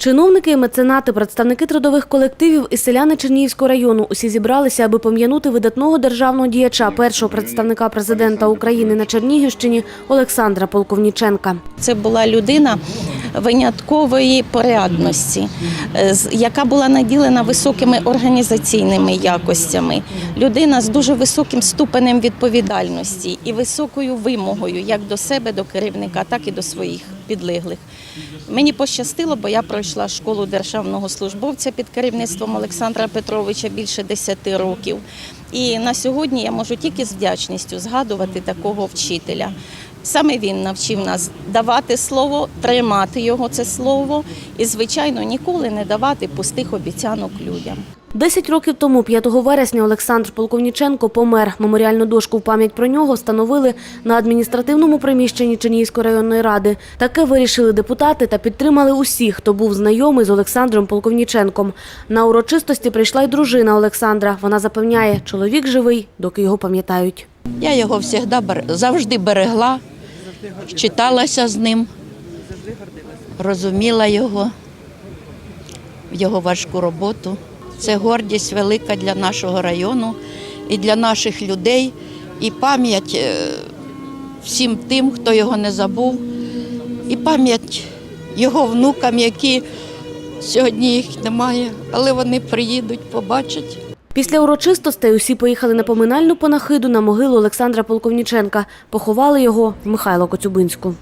Чиновники меценати, представники трудових колективів і селяни Чернігівського району усі зібралися, аби пом'янути видатного державного діяча, першого представника президента України на Чернігівщині Олександра Полковніченка. Це була людина виняткової порядності, е, яка була наділена високими організаційними якостями. Людина з дуже високим ступенем відповідальності і високою вимогою як до себе, до керівника, так і до своїх підлеглих. Мені пощастило, бо я пройшла школу державного службовця під керівництвом Олександра Петровича більше 10 років. І на сьогодні я можу тільки з вдячністю згадувати такого вчителя. Саме він навчив нас давати слово, тримати його це слово і, звичайно, ніколи не давати пустих обіцянок людям. Десять років тому, 5 вересня, Олександр Полковніченко помер. Меморіальну дошку в пам'ять про нього встановили на адміністративному приміщенні Чернігівської районної ради. Таке вирішили депутати та підтримали усіх, хто був знайомий з Олександром Полковніченком. На урочистості прийшла й дружина Олександра. Вона запевняє, чоловік живий, доки його пам'ятають. Я його завжди, завжди берегла, читалася з ним, розуміла його, його важку роботу. Це гордість велика для нашого району і для наших людей, і пам'ять е, всім тим, хто його не забув, і пам'ять його внукам, які сьогодні їх немає, але вони приїдуть, побачать. Після урочистостей усі поїхали на поминальну панахиду на могилу Олександра Полковніченка. Поховали його в Михайло Коцюбинську.